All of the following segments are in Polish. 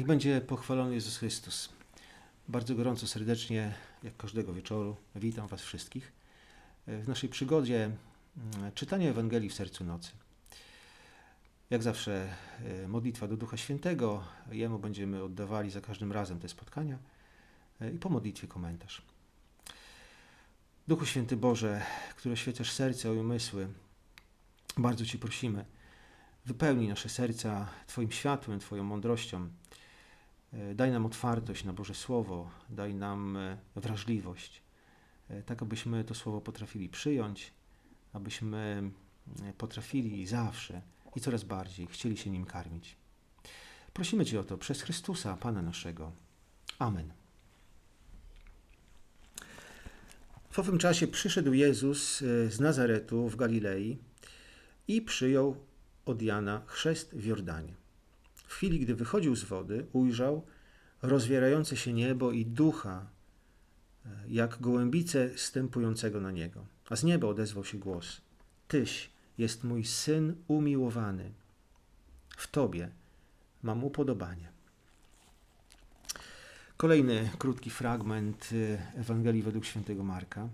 Niech będzie pochwalony Jezus Chrystus. Bardzo gorąco, serdecznie, jak każdego wieczoru, witam Was wszystkich w naszej przygodzie mm, czytania Ewangelii w sercu nocy. Jak zawsze e, modlitwa do Ducha Świętego, Jemu będziemy oddawali za każdym razem te spotkania e, i po modlitwie komentarz. Duchu Święty Boże, który oświecasz serca i umysły, bardzo Cię prosimy, wypełnij nasze serca Twoim światłem, Twoją mądrością. E, Daj nam otwartość na Boże Słowo, daj nam e, wrażliwość, e, tak abyśmy to Słowo potrafili przyjąć, abyśmy potrafili zawsze i coraz bardziej chcieli się nim karmić. Prosimy Cię o to przez Chrystusa, Pana naszego. Amen. W owym czasie przyszedł Jezus z Nazaretu w Galilei i przyjął od Jana chrzest w Jordanie. W chwili, gdy wychodził z wody, ujrzał rozwierające się niebo i ducha, e, jak gołębice stępującego na niego. A z nieba odezwał się głos: Tyś jest mój syn umiłowany. W tobie mam upodobanie. Kolejny krótki fragment y, Ewangelii według świętego Marka.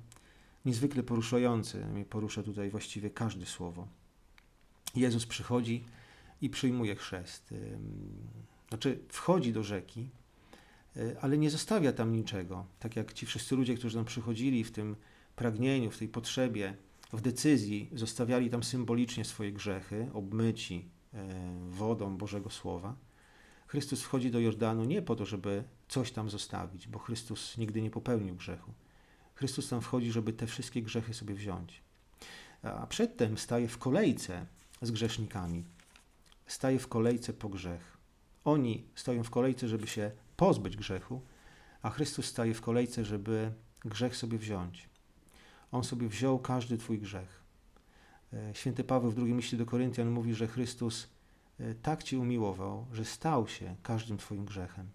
Niezwykle poruszający. Porusza tutaj właściwie każde słowo. Jezus przychodzi i przyjmuje chrzest. Znaczy, wchodzi do rzeki, y, ale nie zostawia tam niczego. Tak jak ci wszyscy ludzie, którzy tam przychodzili w tym pragnieniu, w tej potrzebie, w decyzji, zostawiali tam symbolicznie swoje grzechy, obmyci y, wodą Bożego Słowa. Chrystus wchodzi do Jordanu nie po to, żeby coś tam zostawić, bo Chrystus nigdy nie popełnił grzechu. Chrystus tam wchodzi, żeby te wszystkie grzechy sobie wziąć. A przedtem staje w kolejce z grzesznikami. Staje w kolejce po grzech. Oni stoją w kolejce, żeby się pozbyć grzechu, a Chrystus staje w kolejce, żeby grzech sobie wziąć. On sobie wziął każdy Twój grzech. E, Święty Paweł w drugim liście do Koryntian mówi, że Chrystus e, tak Cię umiłował, że stał się każdym Twoim grzechem,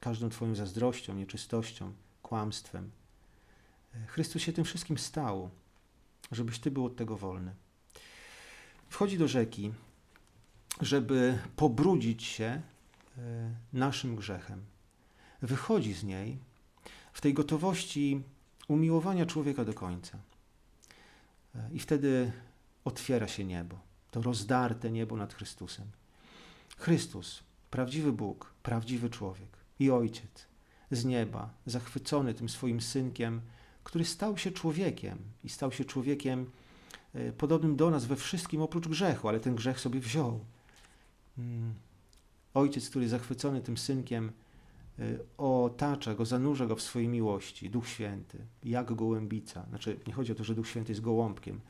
każdą Twoją zazdrością, nieczystością, kłamstwem. E, Chrystus się tym wszystkim stał, żebyś Ty był od tego wolny. Wchodzi do rzeki, żeby pobrudzić się e, naszym grzechem. Wychodzi z niej w tej gotowości umiłowania człowieka do końca. E, I wtedy otwiera się niebo, to rozdarte niebo nad Chrystusem. Chrystus, prawdziwy Bóg, prawdziwy człowiek i Ojciec z nieba, zachwycony tym swoim synkiem, który stał się człowiekiem i stał się człowiekiem e, podobnym do nas we wszystkim oprócz grzechu, ale ten grzech sobie wziął. Mm. Ojciec, który zachwycony tym synkiem, y, otacza go, zanurza go w swojej miłości, Duch Święty, jak gołębica. Znaczy, nie chodzi o to, że Duch Święty jest gołąbkiem.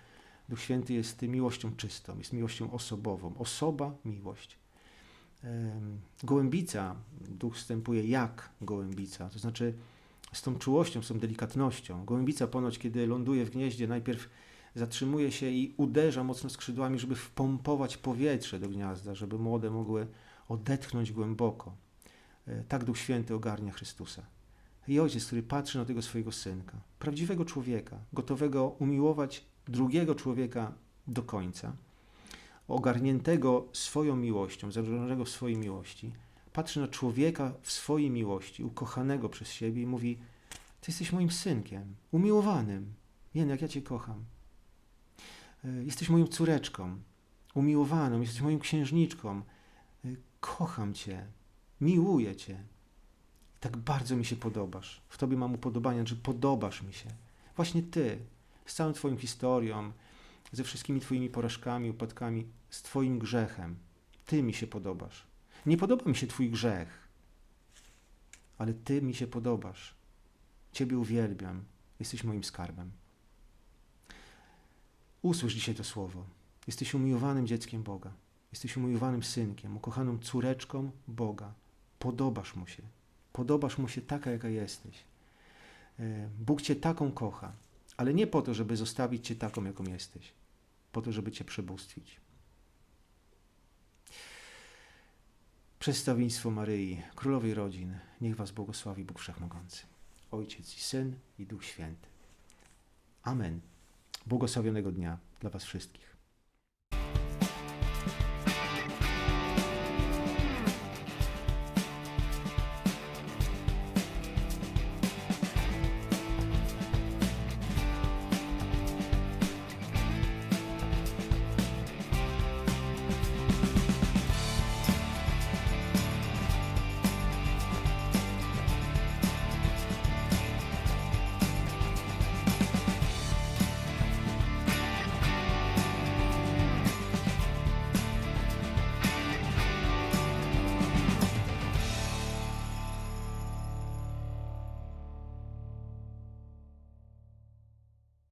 Duch Święty jest miłością czystą, jest miłością osobową. Osoba, miłość. Gołębica, duch wstępuje jak gołębica, to znaczy z tą czułością, z tą delikatnością. Gołębica ponoć, kiedy ląduje w gnieździe, najpierw zatrzymuje się i uderza mocno skrzydłami, żeby wpompować powietrze do gniazda, żeby młode mogły odetchnąć głęboko. E, Tak Duch Święty ogarnia Chrystusa. I ojciec, który patrzy na tego swojego synka, prawdziwego człowieka, gotowego umiłować drugiego człowieka do końca, ogarniętego swoją miłością, zanurzonego w swojej miłości, patrzy na człowieka w swojej miłości, ukochanego przez siebie i mówi: Ty jesteś moim synkiem, umiłowanym. Jen, jak ja Cię kocham. E, Jesteś moją córeczką, umiłowaną, jesteś moją księżniczką. E, Kocham Cię, miłuję Cię. Tak bardzo mi się podobasz. W Tobie mam upodobania, że podobasz mi się. Właśnie Ty, z całą Twoją historią, ze wszystkimi Twoimi porażkami, upadkami, z Twoim grzechem. Ty mi się podobasz. Nie podoba mi się Twój grzech, ale Ty mi się podobasz. Ciebie uwielbiam. Jesteś moim skarbem. Usłysz dzisiaj to słowo. Jesteś umiłowanym dzieckiem Boga. Jesteś umiłowanym synkiem, ukochaną córeczką Boga. Podobasz mu się. Podobasz mu się taka, jaka jesteś. E, Bóg cię taką kocha, ale nie po to, żeby zostawić cię taką, jaką jesteś. Po to, żeby cię przebóstwić. Przedstawieństwo Maryi, Królowej Rodzin, niech was błogosławi Bóg Wszechmogący. Ojciec i Syn i Duch Święty. Amen. Błogosławionego dnia dla was wszystkich.